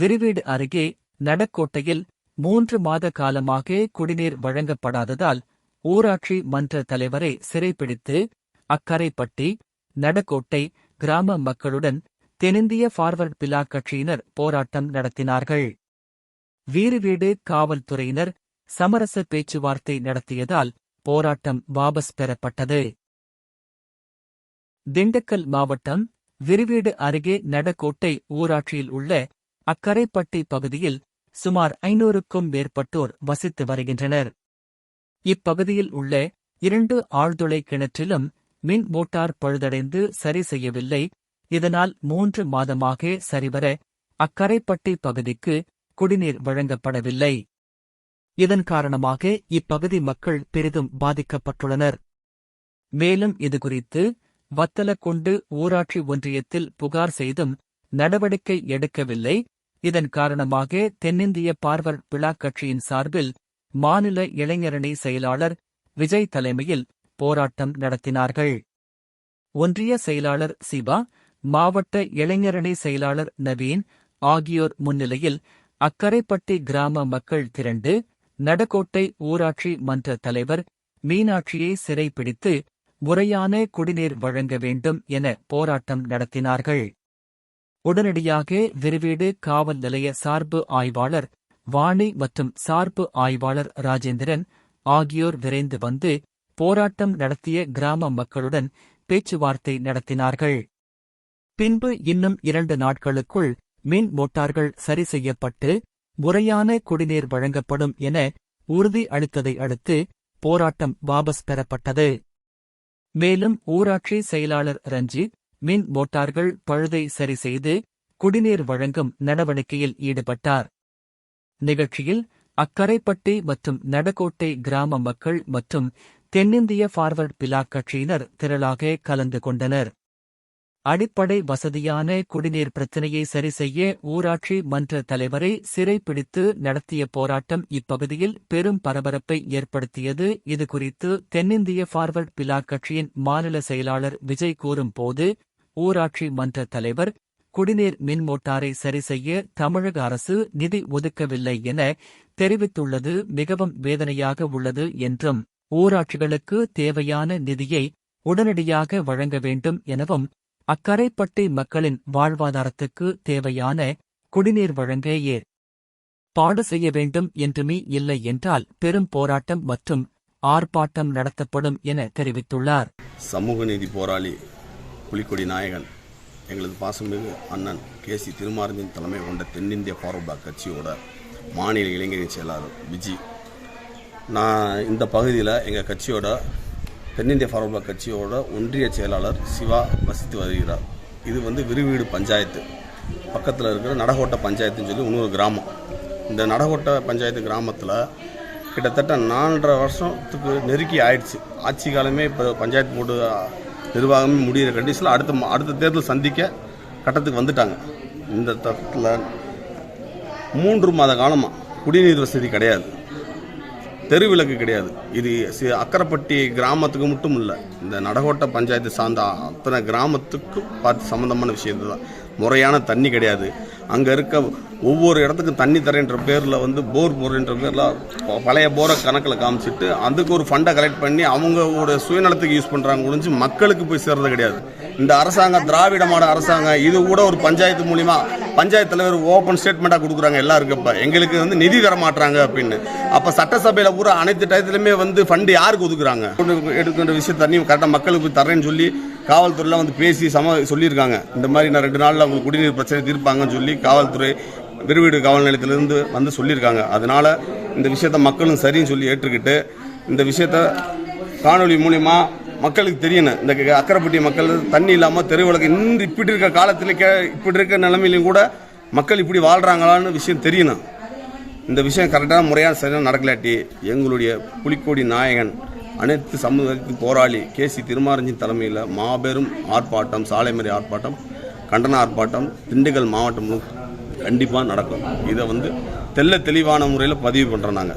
விரிவீடு அருகே நடக்கோட்டையில் மூன்று மாத காலமாக குடிநீர் வழங்கப்படாததால் ஊராட்சி மன்ற தலைவரை சிறைப்பிடித்து அக்கரைப்பட்டி நடக்கோட்டை கிராம மக்களுடன் தென்னிந்திய ஃபார்வர்ட் பிலா கட்சியினர் போராட்டம் நடத்தினார்கள். வீறுவீடு காவல்துறையினர் சமரச பேச்சுவார்த்தை நடத்தியதால் போராட்டம் வாபஸ் பெறப்பட்டது. திண்டுக்கல் மாவட்டம் விரிவீடு அருகே நடக்கோட்டை ஊராட்சியில் உள்ள அக்கரைப்பட்டி பகுதியில் சுமார் ஐநூறுக்கும் மேற்பட்டோர் வசித்து வருகின்றனர். இப்பகுதியில் உள்ள இரண்டு ஆழ்துளை கிணற்றிலும் மின் மோட்டார் பழுதடைந்து சரி செய்யவில்லை. இதனால் மூன்று மாதமாக சரிவர அக்கரைப்பட்டி பகுதிக்கு குடிநீர் வழங்கப்படவில்லை. இதன் காரணமாக இப்பகுதி மக்கள் பெரிதும் பாதிக்கப்பட்டுள்ளனர். மேலும் இதுகுறித்து வத்தலக்குண்டு ஊராட்சி ஒன்றியத்தில் புகார் செய்தும் நடவடிக்கை எடுக்கவில்லை. இதன் காரணமாக தென்னிந்திய பார்வர் விழா கட்சியின் சார்பில் மாநில இளைஞரணி செயலாளர் விஜய் தலைமையில் போராட்டம் நடத்தினார்கள். ஒன்றிய செயலாளர் சிவா மாவட்ட இளைஞரணி செயலாளர் நவீன் ஆகியோர் முன்னிலையில் அக்கரைப்பட்டி கிராம மக்கள் திரண்டு நடக்கோட்டை ஊராட்சி மன்ற தலைவர் மீனாட்சியை சிறைப்பிடித்து முறையான குடிநீர் வழங்க வேண்டும் என போராட்டம் நடத்தினார்கள். உடனடியாக விரிவீடு காவல் நிலைய சார்பு ஆய்வாளர் வாணி மற்றும் சார்பு ஆய்வாளர் ராஜேந்திரன் ஆகியோர் விரைந்து வந்து போராட்டம் நடத்திய கிராம மக்களுடன் பேச்சுவார்த்தை நடத்தினார்கள். பின்பு இன்னும் இரண்டு நாட்களுக்குள் மின் மோட்டார்கள் சரி செய்யப்பட்டு முறையான குடிநீர் வழங்கப்படும் என உறுதி அளித்ததை அடுத்து போராட்டம் வாபஸ் பெறப்பட்டது. மேலும் ஊராட்சி செயலாளர் ரஞ்சித் மின் மோட்டார்கள் பழுதை சரி செய்து குடிநீர் வழங்கும் நடவடிக்கையில் ஈடுபட்டார். நிகழ்ச்சியில் அக்கரைப்பட்டி மற்றும் நடக்கோட்டை கிராம மக்கள் மற்றும் தென்னிந்திய ஃபார்வர்ட் பிலாக் கட்சியினர் திரளாக கலந்து கொண்டனர். அடிப்படை வசதியான குடிநீர் பிரச்சினையை சரி செய்ய ஊராட்சி மன்ற தலைவரை சிறைப்பிடித்து நடத்திய போராட்டம் இப்பகுதியில் பெரும் பரபரப்பை ஏற்படுத்தியது. இதுகுறித்து தென்னிந்திய ஃபார்வர்ட் பிலாக் கட்சியின் மாநில செயலாளர் விஜய் கூறும்போது ஊராட்சி மன்ற தலைவர் குடிநீர் மின் மோட்டாரை தமிழக அரசு நிதி ஒதுக்கவில்லை என தெரிவித்துள்ளது. மிகவும் வேதனையாக உள்ளது என்றும் ஊராட்சிகளுக்கு தேவையான நிதியை உடனடியாக வழங்க வேண்டும் எனவும் அக்கரைப்பட்டி மக்களின் வாழ்வாதாரத்துக்கு தேவையான குடிநீர் வழங்க ஏ பாடு செய்ய வேண்டும் என்றுமே இல்லை என்றால் பெரும் போராட்டம் மற்றும் ஆர்ப்பாட்டம் நடத்தப்படும் என தெரிவித்துள்ளார். சமூக நீதி போராளி புலிக்கொடி நாயகன் எங்களது பாசமிகு அண்ணன் கே சி திருமாரஞ்சின் தலைமை கொண்ட தென்னிந்திய ஃபார்வர்ட் கட்சியோட மாநில இளைஞரின் செயலாளர் விஜி. நான் இந்த பகுதியில் எங்கள் கட்சியோட தென்னிந்திய ஃபார்வர்ட் கட்சியோட ஒன்றிய செயலாளர் சிவா வசித்து வருகிறார். இது வந்து விருவீடு பஞ்சாயத்து. பக்கத்தில் இருக்கிற நடகோட்டை பஞ்சாயத்துன்னு சொல்லி இன்னொரு கிராமம். இந்த நடகோட்டை பஞ்சாயத்து கிராமத்தில் கிட்டத்தட்ட நாலரை வருஷத்துக்கு நெருக்கி ஆயிடுச்சு. ஆட்சி காலமே இப்போ பஞ்சாயத்து போர்டு நிர்வாகமே முடிகிற கண்டிஷனில் அடுத்த மா- அடுத்த தேர்தல் சந்திக்க கட்டத்துக்கு வந்துட்டாங்க. இந்த தட்டத்தில் மூன்று மாத காலமாக குடிநீர் வசதி கிடையாது. தெருவிளக்கு கிடையாது. இது அக்கரைப்பட்டி கிராமத்துக்கு மட்டும் இல்லை இந்த நடகோட்டை பஞ்சாயத்து சார்ந்த அத்தனை கிராமத்துக்கும் பார்த்து சம்மந்தமான விஷயம் தான் முறையான தண்ணி கிடையாது. அங்கே இருக்க ஒவ்வொரு இடத்துக்கும் தண்ணி தரேன்ற பேரில் வந்து போர் போடுறன்ற பேரில் பழைய போரை கணக்கில் காமிச்சிட்டு அதுக்கு ஒரு ஃபண்டை கலெக்ட் பண்ணி அவங்களோட சுயநலத்துக்கு யூஸ் பண்ணுறாங்க ஒழிஞ்சு மக்களுக்கு போய் சேர்றது கிடையாது. இந்த அரசாங்கம் திராவிட மாட அரசாங்கம் இது கூட ஒரு பஞ்சாயத்து மூலிமா பஞ்சாயத்து தலைவர் ஓப்பன் ஸ்டேட்மெண்ட்டாக கொடுக்குறாங்க எல்லாருக்கும். இப்போ எங்களுக்கு வந்து நிதி தர மாட்டாங்க அப்படின்னு. அப்போ சட்டசபையில் பூரா அனைத்து டயத்துலையுமே வந்து ஃபண்டு யாருக்கு ஒதுக்குறாங்க? கொண்டு எடுக்கின்ற விஷயம் தண்ணி கரெக்டாக மக்களுக்கு தரேன்னு சொல்லி காவல்துறையில் வந்து பேசி சம சொல்லியிருக்காங்க. இந்த மாதிரி நான் ரெண்டு நாளில் உங்களுக்கு குடிநீர் பிரச்சனை தீர்ப்பாங்கன்னு சொல்லி காவல்துறை விருவீடு காவல் நிலையத்திலிருந்து வந்து சொல்லியிருக்காங்க. அதனால் இந்த விஷயத்த மக்களும் சரின்னு சொல்லி ஏற்றுக்கிட்டு இந்த விஷயத்த காணொளி மூலிமா மக்களுக்கு தெரியணும். இந்த க- அக்கரைப்பட்டி மக்கள் தண்ணி இல்லாமல் தெருவிளக்கு இன்னும் இப்படி இருக்க காலத்தில் கே இப்படி இருக்க நிலைமையிலையும் கூட மக்கள் இப்படி வாழ்கிறாங்களான்னு விஷயம் தெரியணும். இந்த விஷயம் கரெக்டான முறையாக சரியாக நடக்கலாட்டி எங்களுடைய புலிக்கோடி நாயகன் அனைத்து சமூகத்தின் போராளி கே சி திருமாரஞ்சின் தலைமையில் மாபெரும் ஆர்ப்பாட்டம் சாலை ஆர்ப்பாட்டம் கண்டன ஆர்ப்பாட்டம் திண்டுக்கல் மாவட்டம் கண்டிப்பாக நடக்கும். இதை வந்து தெள்ள தெளிவான முறையில் பதிவு பண்ணுறோம் நாங்கள்